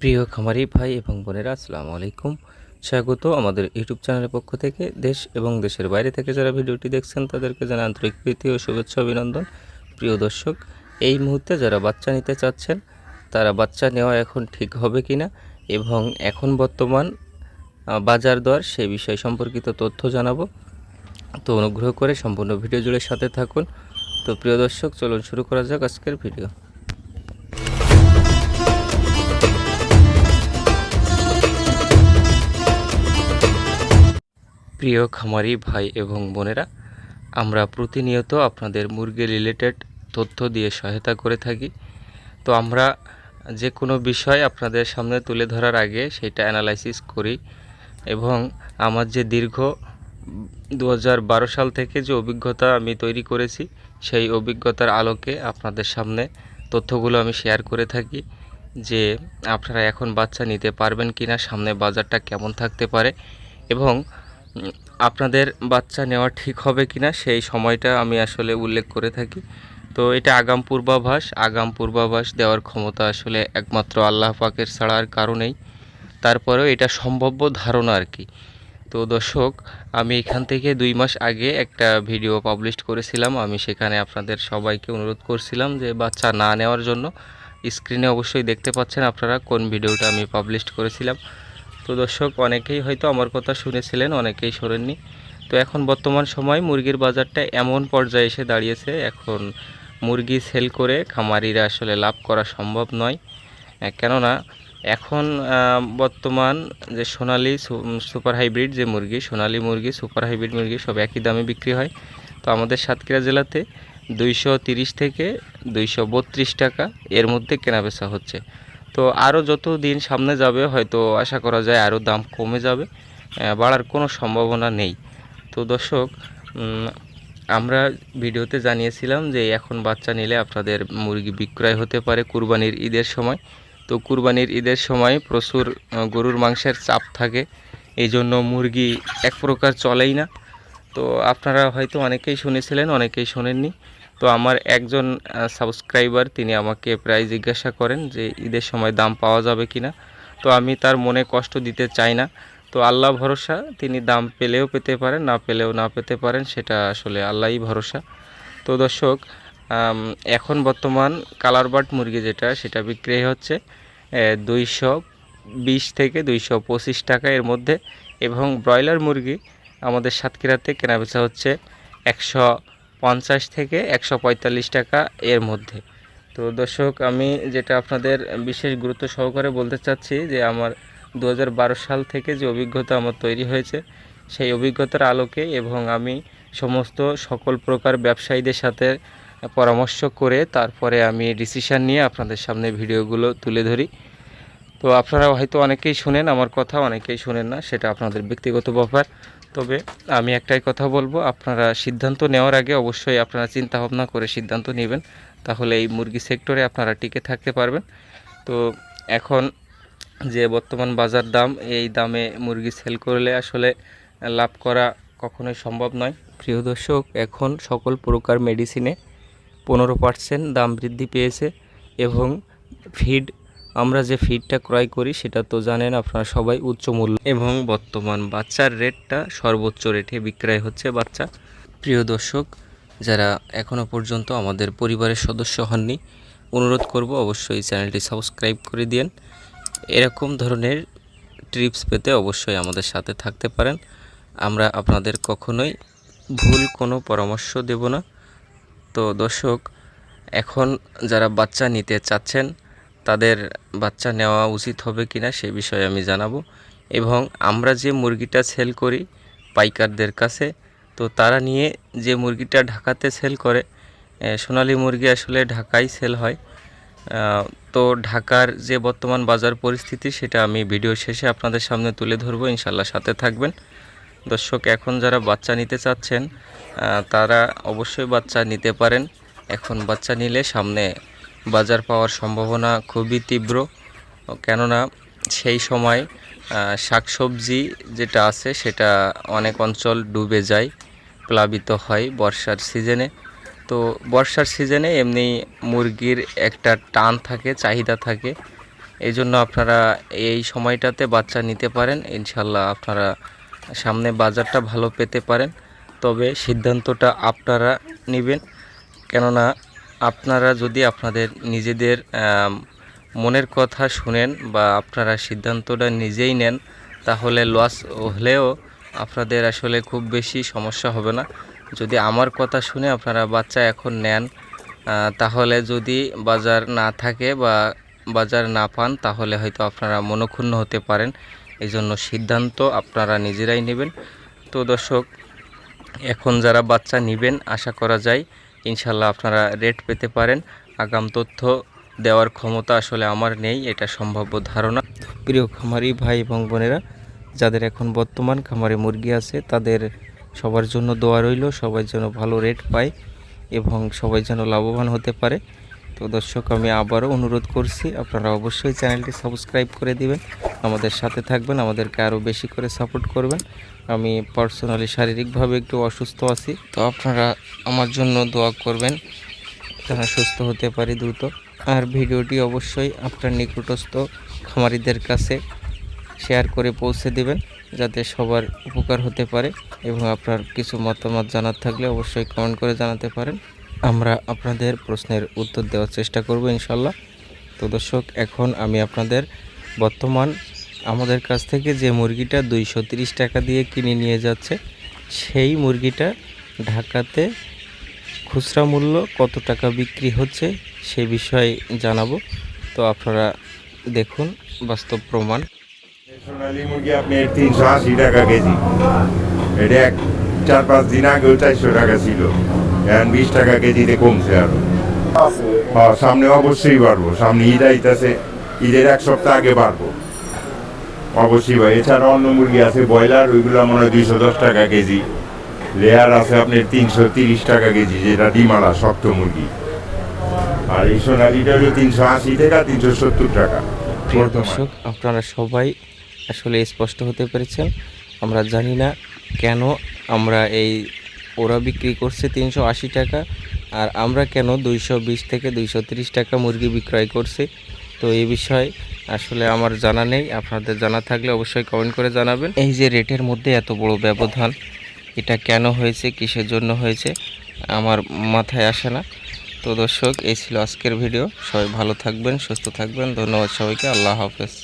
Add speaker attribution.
Speaker 1: প্রিয় খামারি ভাই এবং বোনেরা, আসসালামু আলাইকুম। স্বাগত আমাদের ইউটিউব চ্যানেলের পক্ষ থেকে। দেশ এবং দেশের বাইরে থেকে যারা ভিডিওটি দেখছেন, তাদেরকে জানাই আন্তরিক প্রীতি ও শুভেচ্ছা, অভিনন্দন। প্রিয় দর্শক, এই মুহূর্তে যারা বাচ্চা নিতে চাচ্ছেন, তারা বাচ্চা নেওয়া এখন ঠিক হবে কি না এবং এখন বর্তমান বাজার দর সেই বিষয় সম্পর্কিত তথ্য জানাব। তো অনুগ্রহ করে সম্পূর্ণ ভিডিও জুড়ে সাথে থাকুন। তো প্রিয় দর্শক, চলুন শুরু করা যাক আজকের ভিডিও। প্রিয় খামারি ভাই এবং বোনেরা, আমরা প্রতিনিয়ত আপনাদের মুরগি রিলেটেড তথ্য দিয়ে সহায়তা করে থাকি। তো আমরা যে কোনো বিষয় আপনাদের সামনে তুলে ধরার আগে সেটা অ্যানালাইসিস করি এবং আমার যে দীর্ঘ দু হাজার বারো সাল থেকে যে অভিজ্ঞতা আমি তৈরি করেছি, সেই অভিজ্ঞতার আলোকে আপনাদের সামনে তথ্যগুলো আমি শেয়ার করে থাকি যে আপনারা এখন বাচ্চা নিতে পারবেন কি না সামনে বাজারটা কেমন থাকতে পারে এবং আপনাদের বাচ্চা নেওয়া ঠিক হবে কি না সেই সময়টা আমি আসলে উল্লেখ করে থাকি। তো এটা আগাম পূর্বাভাস। আগাম পূর্বাভাস দেওয়ার ক্ষমতা আসলে একমাত্র আল্লাহ পাকের ছাড়া আর কারণেই তারপরেও এটা সম্ভাব্য ধারণা আর কি। তো দর্শক, আমি এখান থেকে দুই মাস আগে একটা ভিডিও পাবলিশ করেছিলাম। আমি সেখানে আপনাদের সবাইকে অনুরোধ করছিলাম যে বাচ্চা না নেওয়ার জন্য। স্ক্রিনে অবশ্যই দেখতে পাচ্ছেন আপনারা কোন ভিডিওটা আমি পাবলিশ করেছিলাম। তো দর্শক, অনেকেই হয়তো আমার কথা শুনেছিলেন, অনেকেই শোনেননি। তো এখন বর্তমান সময় মুরগির বাজারটা এমন পর্যায়ে এসে দাঁড়িয়েছে, এখন মুরগি সেল করে খামারিরা আসলে লাভ করা সম্ভব নয়। কেননা এখন বর্তমান যে সোনালি সুপার হাইব্রিড যে মুরগি, সোনালি মুরগি, সুপার হাইব্রিড মুরগি সব একই দামে বিক্রি হয়। তো আমাদের সাতক্ষীরা জেলাতে দুইশো থেকে দুইশো বত্রিশ টাকা এর মধ্যে কেনাবেচা হচ্ছে। তো আরও যত দিন সামনে যাবে, হয়তো আশা করা যায় আরও দাম কমে যাবে বাড়ার কোনো সম্ভাবনা নেই। তো দর্শক আমরা ভিডিওতে জানিয়েছিলাম যে এখন বাচ্চা নিলে আপনাদের মুরগি বিক্রয় হতে পারে কুরবানির ঈদের সময়। তো কুরবানির ঈদের সময় প্রচুর গরুর মাংসের চাপ থাকে এই জন্য মুরগি এক প্রকার চলেই না। তো আপনারা হয়তো অনেকেই শুনেছিলেন, অনেকেই শোনেননি। তো আমার একজন সাবস্ক্রাইবার তিনি আমাকে প্রায় জিজ্ঞাসা করেন যে ঈদের সময় দাম পাওয়া যাবে কি না তো আমি তার মনে কষ্ট দিতে চাই না। তো আল্লাহ ভরসা, তিনি দাম পেলেও পেতে পারেন, না পেলেও না পেতে পারেন, সেটা আসলে আল্লাহই ভরসা। তো দর্শক এখন বর্তমান কালার বার্ড মুরগি যেটা, সেটা বিক্রি হচ্ছে দুইশো বিশ থেকে দুইশো পঁচিশ টাকা এর মধ্যে। এবং ব্রয়লার মুরগি আমাদের সাতক্ষীরাতে কেনাবেচা হচ্ছে একশো পঞ্চাশ থেকে একশো পঁয়তাল্লিশ টাকা এর মধ্যে। তো দর্শক, আমি যেটা আপনাদের বিশেষ গুরুত্ব সহকারে বলতে চাচ্ছি যে আমার দু হাজার বারো সাল থেকে যে অভিজ্ঞতা আমার তৈরি হয়েছে, সেই অভিজ্ঞতার আলোকে এবং আমি সমস্ত সকল প্রকার ব্যবসায়ীদের সাথে পরামর্শ করে তারপরে আমি ডিসিশন নিয়ে আপনাদের সামনে ভিডিওগুলো তুলে ধরি। তো আপনারা হয়তো অনেকেই শুনেন, আমার কথা অনেকেই শুনেন না, সেটা আপনাদের ব্যক্তিগত ব্যাপার। তবে আমি একটাই কথা বলব, আপনারা সিদ্ধান্ত নেওয়ার আগে অবশ্যই আপনারা চিন্তা ভাবনা করে সিদ্ধান্ত নেবেন। তাহলে এই মুরগি সেক্টরে আপনারা টিকে থাকতে পারবেন। তো এখন যে বর্তমান বাজার দাম, এই দামে মুরগি সেল করলে আসলে লাভ করা কখনোই সম্ভব নয়। প্রিয় দর্শক, এখন সকল প্রকার মেডিসিনে পনেরো পার্সেন্ট দাম বৃদ্ধি পেয়েছে এবং ফিড আমরা যে ফিডটা ক্রয় করি, সেটা তো জানেন আপনারা সবাই উচ্চ মূল্য। এবং বর্তমান বাচ্চার রেটটা সর্বোচ্চ রেটে বিক্রয় হচ্ছে বাচ্চা। প্রিয় দর্শক, যারা এখনও পর্যন্ত আমাদের পরিবারের সদস্য হননি, অনুরোধ করব অবশ্যই চ্যানেলটি সাবস্ক্রাইব করে দিন এরকম ধরনের ট্রিপস পেতে অবশ্যই আমাদের সাথে থাকতে পারেন। আমরা আপনাদের কখনোই ভুল কোনো পরামর্শ দেব না। তো দর্শক, এখন যারা বাচ্চা নিতে চাচ্ছেন তাদের বাচ্চা নেওয়া উচিত হবে কি না সে বিষয়ে আমি জানাব। এবং আমরা যে মুরগিটা সেল করি পাইকারদের কাছে, তো তারা নিয়ে যে মুরগিটা ঢাকাতে সেল করে সোনালী মুরগি আসলে ঢাকায় সেল হয়। তো ঢাকার যে বর্তমান বাজার পরিস্থিতি সেটা আমি ভিডিও শেষে আপনাদের সামনে তুলে ধরবো ইনশাল্লাহ সাথে থাকবেন। দর্শক, এখন যারা বাচ্চা নিতে চাচ্ছেন তারা অবশ্যই বাচ্চা নিতে পারেন। এখন বাচ্চা নিলে সামনে বাজার পাওয়ার সম্ভাবনা খুবই তীব্র। কেননা সেই সময় শাকসবজি যেটা আছে সেটা অনেক অঞ্চল ডুবে যায়, প্লাবিত হয় বর্ষার সিজনে। তো বর্ষার সিজনে এমনি মুরগির একটা টান থাকে, চাহিদা থাকে। এই জন্য আপনারা এই সময়টাতে বাচ্চা নিতে পারেন। ইনশাল্লাহ আপনারা সামনে বাজারটা ভালো পেতে পারেন। তবে সিদ্ধান্তটা আপনারা নেবেন। কেননা আপনারা যদি আপনাদের নিজেদের মনের কথা শুনেন বা আপনারা সিদ্ধান্তটা নিজেই নেন, তাহলে লস হলেও আপনাদের আসলে খুব বেশি সমস্যা হবে না। যদি আমার কথা শুনে আপনারা বাচ্চা এখন নেন তাহলে যদি বাজার না থাকে বা বাজার না পান, তাহলে হয়তো আপনারা মনক্ষুণ্ণ হতে পারেন। এই জন্য সিদ্ধান্ত আপনারা নিজেরাই নেবেন। তো দর্শক, এখন যারা বাচ্চা নেবেন, আশা করা যায় ইনশাল্লাহ আপনারা রেট পেতে পারেন। আগাম তথ্য দেওয়ার ক্ষমতা আসলে আমার নেই, এটা সম্ভাব্য ধারণা। প্রিয় খামারি ভাই এবং বোনেরা, যাদের এখন বর্তমান খামারে মুরগি আছে, তাদের সবার জন্য দোয়া রইল, সবাই যেন ভালো রেট পায় এবং সবাই যেন লাভবান হতে পারে। তো দর্শক, আমি আবারও অনুরোধ করছি, আপনারা অবশ্যই চ্যানেলটি সাবস্ক্রাইব করে দিবেন। আমাদের সাথে থাকবেন, আমাদেরকে আরও বেশি করে সাপোর্ট করবেন। আমি পার্সোনালি শারীরিকভাবে একটু অসুস্থ আছি, তো আপনারা আমার জন্য দোয়া করবেন যেন সুস্থ হতে পারি দ্রুত। আর ভিডিওটি অবশ্যই আপনার নিকটস্থ খামারিদের কাছে শেয়ার করে পৌঁছে দিবেন, যাতে সবার উপকার হতে পারে এবং আপনার কিছু মতামত জানার থাকলে অবশ্যই কমেন্ট করে জানাতে পারেন। আমরা আপনাদের প্রশ্নের উত্তর দেওয়ার চেষ্টা করব ইনশাল্লাহ। তো দর্শক, এখন আমি আপনাদের বর্তমান আমাদের কাছ থেকে যে মুরগিটা দুইশো তিরিশ টাকা দিয়ে কিনে নিয়ে যাচ্ছে সেই মুরগিটা ঢাকাতে খুচরা মূল্য কত টাকা বিক্রি হচ্ছে সে বিষয়ে জানাব। তো আপনারা দেখুন বাস্তব প্রমাণ।
Speaker 2: সোনালী মুরগি আপনার তিনশো আশি টাকা কেজি। এটা এক চার পাঁচ দিন আগেও চারশো টাকা ছিল। এখন বিশ টাকা কেজিতে কমছে আরও। হ্যাঁ সামনে অবশ্যই বাড়বো। সামনে ঈদ আইতাছে। ঈদের এক সপ্তাহ আগে বাড়বো। অবশ্যই ভাই এছাড়া অন্য মুরগি আছে ব্রয়লার ওইগুলো মনে হয় দুইশো দশ টাকা কেজি। লেয়ার আছে আপনার তিনশো তিরিশ টাকা কেজি যেটা ডিমালা শক্ত মুরগি। আর এই সোনালিটা হলো তিনশো আশি টাকা তিনশো সত্তর টাকা।
Speaker 1: প্রিয় দর্শক আপনারা সবাই আসলে স্পষ্ট হতে পেরেছেন। আমরা জানি না কেন আমরা এই ওরা বিক্রি করছে তিনশো আশি টাকা আর আমরা কেন দুইশো বিশ থেকে দুইশো তিরিশ টাকা মুরগি বিক্রয় করছি। তো এই বিষয়ে আসলে আমার জানা নেই, আপনাদের জানা থাকলে অবশ্যই কমেন্ট করে জানাবেন। এই যে রেটের মধ্যে এত বড় ব্যবধান, এটা কেন হয়েছে, কিসের জন্য হয়েছে, আমার মাথায় আসে না। তো দর্শক, এই ছিল আজকের ভিডিও সবাই ভালো থাকবেন, সুস্থ থাকবেন। ধন্যবাদ সবাইকে, আল্লাহ হাফেজ।